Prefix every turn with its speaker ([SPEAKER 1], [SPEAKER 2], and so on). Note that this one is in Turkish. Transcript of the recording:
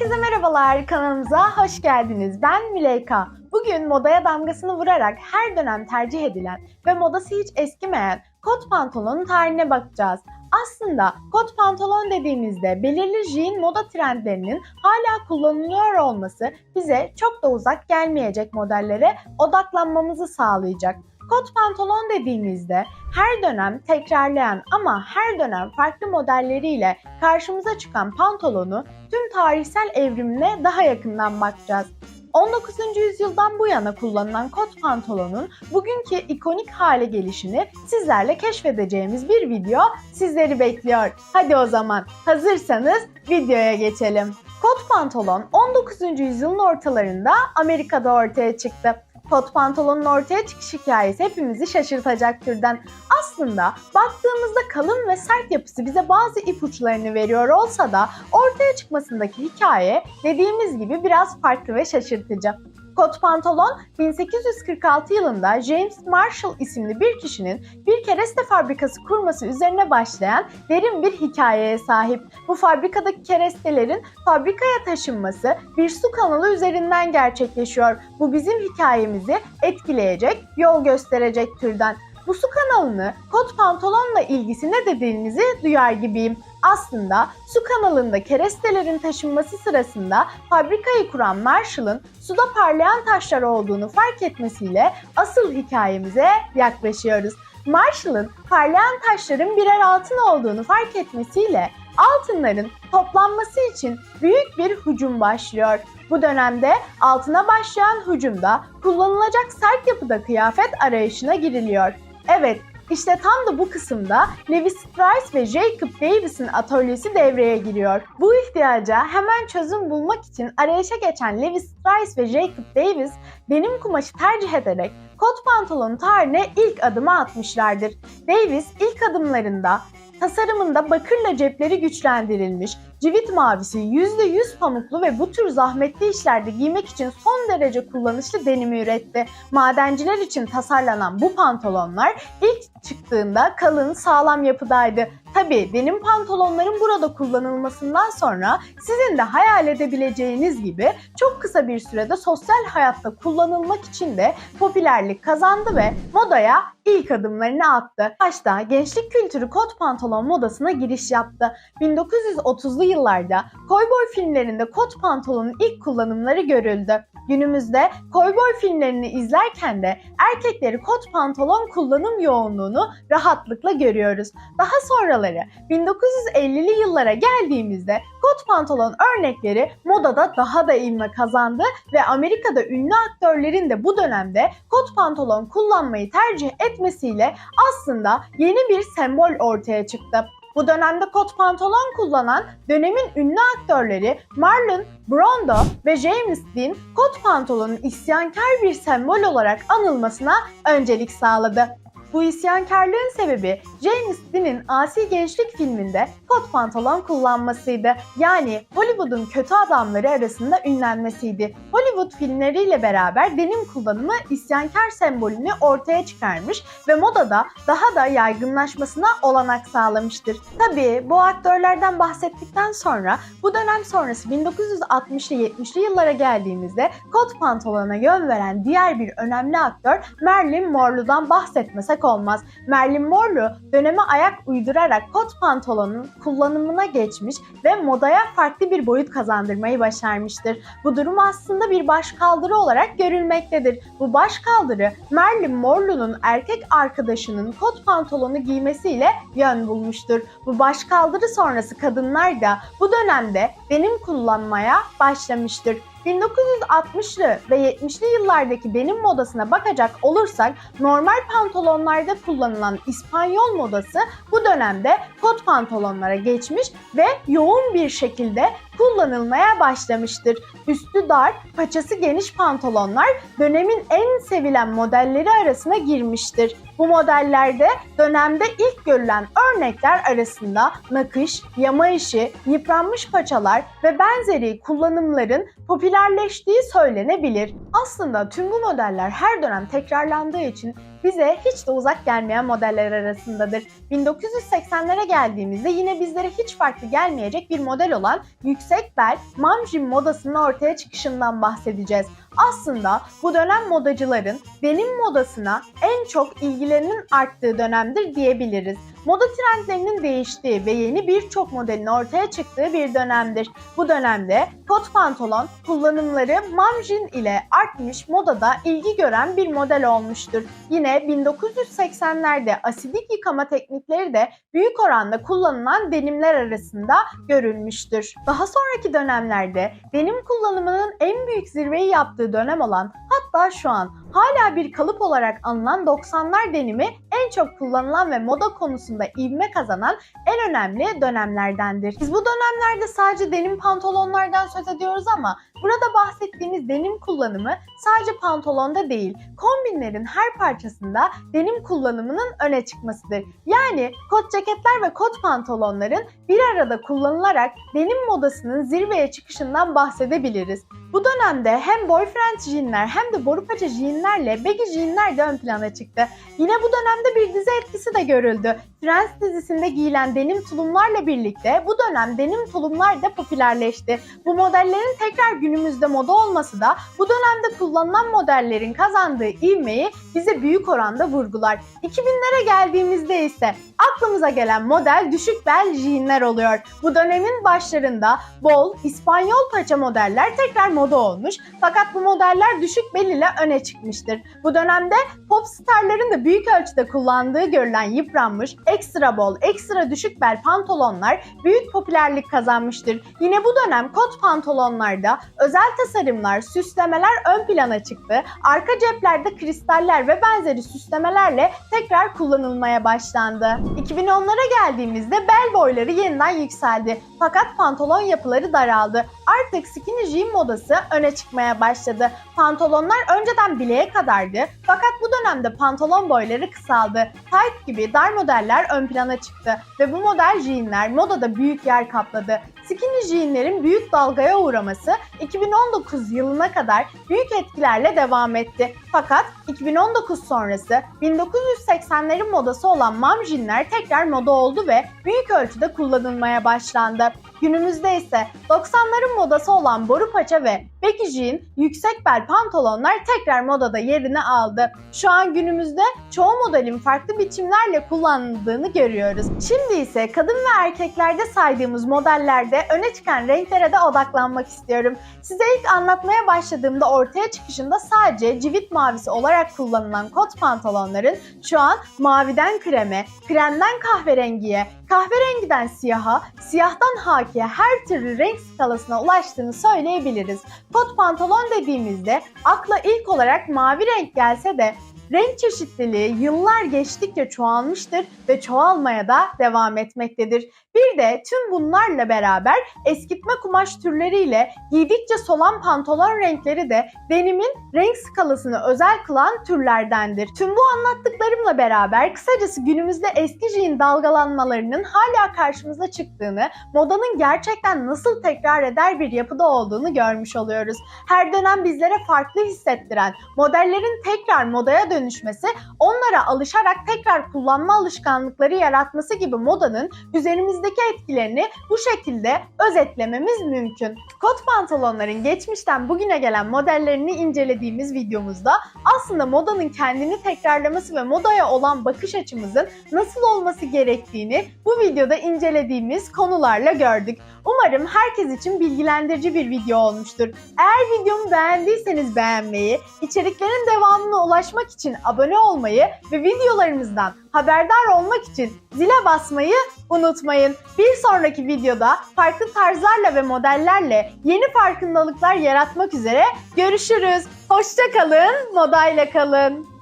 [SPEAKER 1] Herkese merhabalar, kanalımıza hoş geldiniz. Ben Mileyka. Bugün modaya damgasını vurarak her dönem tercih edilen ve modası hiç eskimeyen kot pantolonun tarihine bakacağız. Aslında kot pantolon dediğimizde belirli jean moda trendlerinin hala kullanılıyor olması bize çok da uzak gelmeyecek modellere odaklanmamızı sağlayacak. Kot pantolon dediğimizde her dönem tekrarlayan ama her dönem farklı modelleriyle karşımıza çıkan pantolonu tüm tarihsel evrimine daha yakından bakacağız. 19. yüzyıldan bu yana kullanılan kot pantolonun bugünkü ikonik hale gelişini sizlerle keşfedeceğimiz bir video sizleri bekliyor. Hadi o zaman hazırsanız videoya geçelim. Kot pantolon 19. yüzyılın ortalarında Amerika'da ortaya çıktı. Kot pantolonun ortaya çıkış hikayesi hepimizi şaşırtacak türden. Aslında baktığımızda kalın ve sert yapısı bize bazı ipuçlarını veriyor olsa da ortaya çıkmasındaki hikaye dediğimiz gibi biraz farklı ve şaşırtıcı. Kot pantolon 1846 yılında James Marshall isimli bir kişinin bir kereste fabrikası kurması üzerine başlayan derin bir hikayeye sahip. Bu fabrikadaki kerestelerin fabrikaya taşınması bir su kanalı üzerinden gerçekleşiyor. Bu bizim hikayemizi etkileyecek, yol gösterecek türden. Bu su kanalını kot pantolonla ilgisi ne dediğinizi duyar gibiyim. Aslında su kanalında kerestelerin taşınması sırasında fabrikayı kuran Marshall'ın suda parlayan taşlar olduğunu fark etmesiyle asıl hikayemize yaklaşıyoruz. Marshall'ın parlayan taşların birer altın olduğunu fark etmesiyle altınların toplanması için büyük bir hücum başlıyor. Bu dönemde altına başlayan hücumda kullanılacak sert yapıda kıyafet arayışına giriliyor. Evet, işte tam da bu kısımda Levi Strauss ve Jacob Davis'in atölyesi devreye giriyor. Bu ihtiyaca hemen çözüm bulmak için arayışa geçen Levi Strauss ve Jacob Davis benim kumaşı tercih ederek kot pantolon tarihine ilk adımı atmışlardır. Davis ilk adımlarında tasarımında bakırla cepleri güçlendirilmiş, civit mavisi %100 pamuklu ve bu tür zahmetli işlerde giymek için son derece kullanışlı denimi üretti. Madenciler için tasarlanan bu pantolonlar ilk çıktığında kalın, sağlam yapıdaydı. Tabi denim pantolonların burada kullanılmasından sonra sizin de hayal edebileceğiniz gibi çok kısa bir sürede sosyal hayatta kullanılmak için de popülerlik kazandı ve modaya ilk adımlarını attı. Başta gençlik kültürü kot pantolon modasına giriş yaptı. 1930'lu yıllarda kovboy filmlerinde kot pantolonun ilk kullanımları görüldü. Günümüzde kovboy filmlerini izlerken de erkekleri kot pantolon kullanım yoğunluğunu rahatlıkla görüyoruz. Daha sonraları 1950'li yıllara geldiğimizde kot pantolon örnekleri modada daha da ivme kazandı ve Amerika'da ünlü aktörlerin de bu dönemde kot pantolon kullanmayı tercih etmesiyle aslında yeni bir sembol ortaya çıktı. Bu dönemde kot pantolon kullanan dönemin ünlü aktörleri Marlon Brando ve James Dean kot pantolonun isyankar bir sembol olarak anılmasına öncelik sağladı. Bu isyankarlığın sebebi James Dean'in Asi Gençlik filminde kot pantolon kullanmasıydı. Yani Hollywood'un kötü adamları arasında ünlenmesiydi. Hollywood filmleriyle beraber denim kullanımı isyankar sembolünü ortaya çıkarmış ve modada daha da yaygınlaşmasına olanak sağlamıştır. Tabii bu aktörlerden bahsettikten sonra bu dönem sonrası 1960'lı 70'li yıllara geldiğimizde kot pantolona yön veren diğer bir önemli aktör Marilyn Monroe'dan bahsetmesek olmaz. Marilyn Monroe döneme ayak uydurarak kot pantolonun kullanımına geçmiş ve modaya farklı bir boyut kazandırmayı başarmıştır. Bu durum aslında bir başkaldırı olarak görülmektedir. Bu başkaldırı Marilyn Monroe'nun erkek arkadaşının kot pantolonu giymesiyle yön bulmuştur. Bu başkaldırı sonrası kadınlar da bu dönemde denim kullanmaya başlamıştır. 1960'lı ve 70'li yıllardaki denim modasına bakacak olursak normal pantolonlarda kullanılan İspanyol modası bu dönemde kot pantolonlara geçmiş ve yoğun bir şekilde kullanılmaya başlamıştır. Üstü dar, paçası geniş pantolonlar dönemin en sevilen modelleri arasına girmiştir. Bu modellerde dönemde ilk görülen örnekler arasında nakış, yama işi, yıpranmış paçalar ve benzeri kullanımların popülerleştiği söylenebilir. Aslında tüm bu modeller her dönem tekrarlandığı için bize hiç de uzak gelmeyen modeller arasındadır. 1980'lere geldiğimizde yine bizlere hiç farklı gelmeyecek bir model olan yüksek bel mamjin modasının ortaya çıkışından bahsedeceğiz. Aslında bu dönem modacıların denim modasına en çok ilgilerinin arttığı dönemdir diyebiliriz. Moda trendlerinin değiştiği ve yeni birçok modelin ortaya çıktığı bir dönemdir. Bu dönemde kot pantolon kullanımları mamjin ile artmış modada ilgi gören bir model olmuştur. Yine 1980'lerde asidik yıkama teknikleri de büyük oranda kullanılan denimler arasında görülmüştür. Daha sonraki dönemlerde denim kullanımının en büyük zirveyi yaptığı dönem olan hatta şu an hala bir kalıp olarak anılan 90'lar denimi en çok kullanılan ve moda konusunda ivme kazanan en önemli dönemlerdendir. Biz bu dönemlerde sadece denim pantolonlardan söz ediyoruz ama burada bahsettiğimiz denim kullanımı sadece pantolonda değil, kombinlerin her parçasında denim kullanımının öne çıkmasıdır. Yani kot ceketler ve kot pantolonların bir arada kullanılarak denim modasının zirveye çıkışından bahsedebiliriz. Bu dönemde hem boyfriend jeanler hem de boru paça jeanlerle baggy jeanler de ön plana çıktı. Yine bu dönemde bir dizi etkisi de görüldü. Friends dizisinde giyilen denim tulumlarla birlikte bu dönem denim tulumlar da popülerleşti. Bu modellerin tekrar günümüzde moda olması da bu dönemde kullanılan modellerin kazandığı ivmeyi bize büyük oranda vurgular. 2000'lere geldiğimizde ise aklımıza gelen model düşük bel jeanler oluyor. Bu dönemin başlarında bol İspanyol paça modeller tekrar moda olmuş fakat bu modeller düşük bel ile öne çıkmıştır. Bu dönemde pop starların da büyük ölçüde kullandığı görülen yıpranmış, ekstra bol, ekstra düşük bel pantolonlar büyük popülerlik kazanmıştır. Yine bu dönem kot pantolonlarda özel tasarımlar, süslemeler ön plana çıktı. Arka ceplerde kristaller ve benzeri süslemelerle tekrar kullanılmaya başlandı. 2010'lara geldiğimizde bel boyları yeniden yükseldi. Fakat pantolon yapıları daraldı. Artık skinny jean modası öne çıkmaya başladı. Pantolonlar önceden bileğe kadardı fakat bu dönemde pantolon boyları kısaldı. Tight gibi dar modeller ön plana çıktı ve bu model jeanler modada büyük yer kapladı. Skinny jeanlerin büyük dalgaya uğraması 2019 yılına kadar büyük etkilerle devam etti. Fakat 2019 sonrası 1980'lerin modası olan mom jeanler tekrar moda oldu ve büyük ölçüde kullanılmaya başlandı. Günümüzde ise 90'ların modası olan boru paça ve jean, yüksek bel pantolonlar tekrar modada yerini aldı. Şu an günümüzde çoğu modelin farklı biçimlerle kullanıldığını görüyoruz. Şimdi ise kadın ve erkeklerde saydığımız modellerde öne çıkan renklere de odaklanmak istiyorum. Size ilk anlatmaya başladığımda ortaya çıkışında sadece civit mavisi olarak kullanılan kot pantolonların şu an maviden kreme, kremden kahverengiye, kahverengiden siyaha, siyahtan hakiye her türlü renk skalasına ulaştığını söyleyebiliriz. Kot pantolon dediğimizde akla ilk olarak mavi renk gelse de renk çeşitliliği yıllar geçtikçe çoğalmıştır ve çoğalmaya da devam etmektedir. Bir de tüm bunlarla beraber eskitme kumaş türleriyle giydikçe solan pantolon renkleri de denimin renk skalasını özel kılan türlerdendir. Tüm bu anlattıklarımla beraber kısacası günümüzde eski jean dalgalanmalarının hala karşımıza çıktığını, modanın gerçekten nasıl tekrar eder bir yapıda olduğunu görmüş oluyoruz. Her dönem bizlere farklı hissettiren, modellerin tekrar modaya dönüşmesi, onlara alışarak tekrar kullanma alışkanlıkları yaratması gibi modanın üzerimizde üzerimizdeki etkilerini bu şekilde özetlememiz mümkün. Kot pantolonların geçmişten bugüne gelen modellerini incelediğimiz videomuzda aslında modanın kendini tekrarlaması ve modaya olan bakış açımızın nasıl olması gerektiğini bu videoda incelediğimiz konularla gördük. Umarım herkes için bilgilendirici bir video olmuştur. Eğer videomu beğendiyseniz beğenmeyi, içeriklerin devamına ulaşmak için abone olmayı ve videolarımızdan haberdar olmak için zile basmayı unutmayın. Bir sonraki videoda farklı tarzlarla ve modellerle yeni farkındalıklar yaratmak üzere görüşürüz. Hoşça kalın, modayla kalın.